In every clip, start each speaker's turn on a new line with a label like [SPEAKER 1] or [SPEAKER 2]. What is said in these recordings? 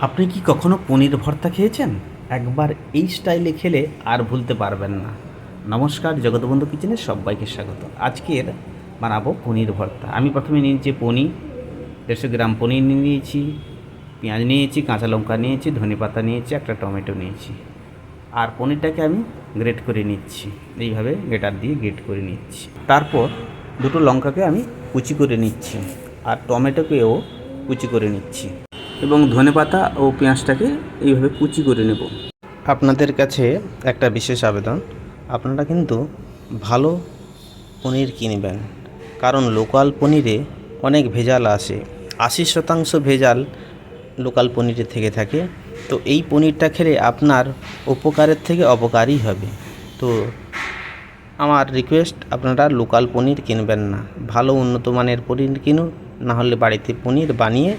[SPEAKER 1] আপনি কি কখনো পনির ভর্তা খেয়েছেন? একবার এই স্টাইলে খেলে আর ভুলতে পারবেন না। নমস্কার, জগৎবন্ধু কিচেনে সবাইকে স্বাগত। আজকের বানাবো পনির ভর্তা। আমি প্রথমে নিয়েছি পনির, দেড়শো গ্রাম পনির নিয়ে নিয়েছি, পেঁয়াজ নিয়েছি, কাঁচা লঙ্কা নিয়েছি, ধনে পাতা নিয়েছি, একটা টমেটো নিয়েছি। আর পনিরটাকে আমি গ্রেট করে নিচ্ছি। এইভাবে গ্রেটার দিয়ে গ্রেট করে নিচ্ছি। তারপর দুটো লঙ্কাকে আমি কুচি করে নিচ্ছি। আর টমেটোকেও কুচি করে নিচ্ছি। এবং ধনেপাতা ও পেঁয়াজটাকে এইভাবে কুচি করে নেব। আপনাদের কাছে একটা বিশেষ আবেদন। আপনারা কিন্তু ভালো পনির কিনবেন। কারণ লোকাল পনিরে অনেক ভেজাল আসে। আশি শতাংশ ভেজাল লোকাল পনিরে থেকে থাকে। তো এই পনিরটা খেলে আপনার উপকারের থেকে অপকারই হবে। তো আমার রিকোয়েস্ট আপনারা লোকাল পনির কিনবেন না। ভালো উন্নত মানের পনির কিনুন, না হলে বাড়িতে পনির বানিয়ে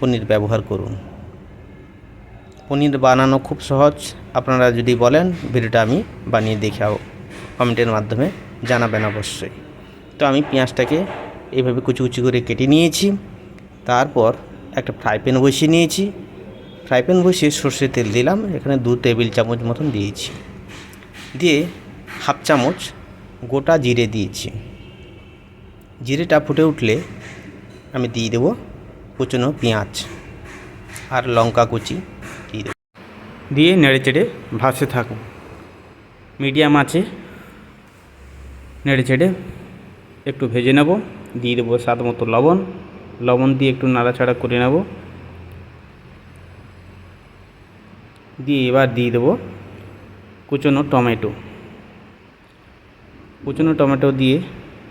[SPEAKER 1] পনির ব্যবহার করুন। পনির বানানো খুব সহজ। আপনারা যদি বলেন, ভিডিওটা আমি বানিয়ে দেখাও কমেন্টের মাধ্যমে জানাবেন অবশ্যই। তো আমি পেঁয়াজটাকে এইভাবে কুচি কুচি করে কেটে নিয়েছি। তারপর একটা ফ্রাই প্যান বসিয়ে নিয়েছি। ফ্রাই প্যান বসিয়ে সর্ষের তেল দিলাম। এখানে দু টেবিল চামচ মতন দিয়েছি। দিয়ে হাফ চামচ গোটা জিরে দিয়েছি। জিরেটা ফুটে উঠলে আমি দিয়ে দেবো কুচনো পেঁয়াজ আর লঙ্কা কুচি দিয়ে দিয়ে নেড়ে চেড়ে ভাসতে থাকুন মিডিয়াম আছে নেড়ে চেড়ে একটু ভেজে নেব। দিয়ে দেবো স্বাদ মতো লবণ। লবণ দিয়ে একটু নাড়াচাড়া করে নেব। দিয়ে এবার দিয়ে দেবো কুচনো টমেটো। কুচনো টমেটো দিয়ে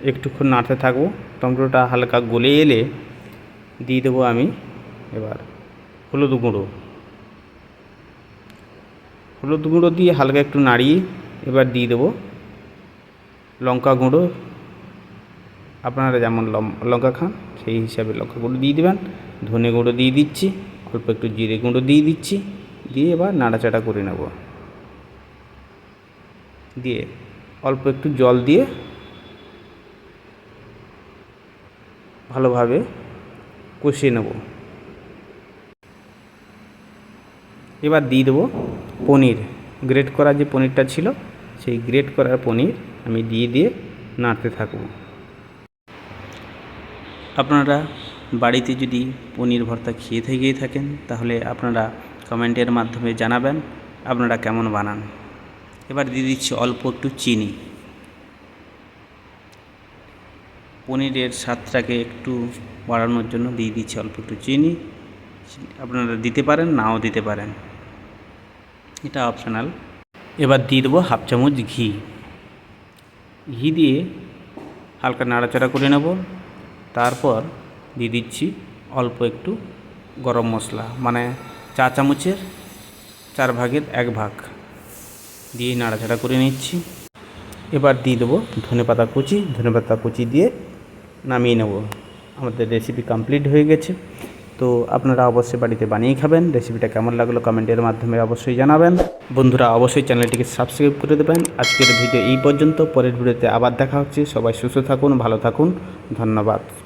[SPEAKER 1] একটুক্ষণ নাড়তে থাকব। টমেটোটা হালকা গলে এলে দিয়ে দেবো আমি এবার হলুদ গুঁড়ো। হলুদ গুঁড়ো দিয়ে হালকা একটু নাড়িয়ে এবার দিয়ে দেবো লঙ্কা গুঁড়ো। আপনারা যেমন লঙ্কা খান সেই হিসাবে লঙ্কা গুঁড়ো দিয়ে দেবেন। ধনে গুঁড়ো দিয়ে দিচ্ছি, অল্প একটু জিরে গুঁড়ো দিয়ে দিচ্ছি, দিয়ে এবার নাড়াচাড়া করে নেব। দিয়ে অল্প একটু জল দিয়ে ভালোভাবে কষিয়ে নেব। এবার দিয়ে দেবো পনির। গ্রেট করা যে পনিরটা ছিল, সেই গ্রেট করা পনির আমি দিয়ে দিয়ে নাড়তে থাকব। আপনারা বাড়িতে যদি পনির ভর্তা খেয়ে থেকে থাকেন, তাহলে আপনারা কমেন্টের মাধ্যমে জানাবেন, আপনারা কেমন বানান। এবার দিয়ে দিচ্ছি অল্প একটু চিনি। পনিরের স্বাদটাকে একটু বাড়ানোর জন্য দিয়ে দিচ্ছি অল্প একটু চিনি। আপনারা দিতে পারেন, নাও দিতে পারেন। এটা অপশনাল এবার দিয়ে দেবো হাফ চামচ ঘি। ঘি দিয়ে হালকা নাড়াচাড়া করে নেব। তারপর দিয়ে দিচ্ছি অল্প একটু গরম মশলা মানে চা চামচের চার ভাগের এক ভাগ। দিয়ে নাড়াচাড়া করে নিচ্ছি। এবার দিয়ে দেবো ধনেপাতা কুচি। ধনেপাতা কুচি দিয়ে নামিয়ে নেব। আমাদের রেসিপি কমপ্লিট হয়ে গেছে। তো আপনারা অবশ্যই বাড়িতে বানিয়ে খাবেন। রেসিপিটা কেমন লাগল কমেন্টের মাধ্যমে অবশ্যই জানাবেন। বন্ধুরা, অবশ্যই চ্যানেলটিকে সাবস্ক্রাইব করে দেবেন। আজকের ভিডিও এই পর্যন্ত। পরের ভিডিওতে আবার দেখা হচ্ছে। সবাই সুস্থ থাকুন, ভালো থাকুন। ধন্যবাদ।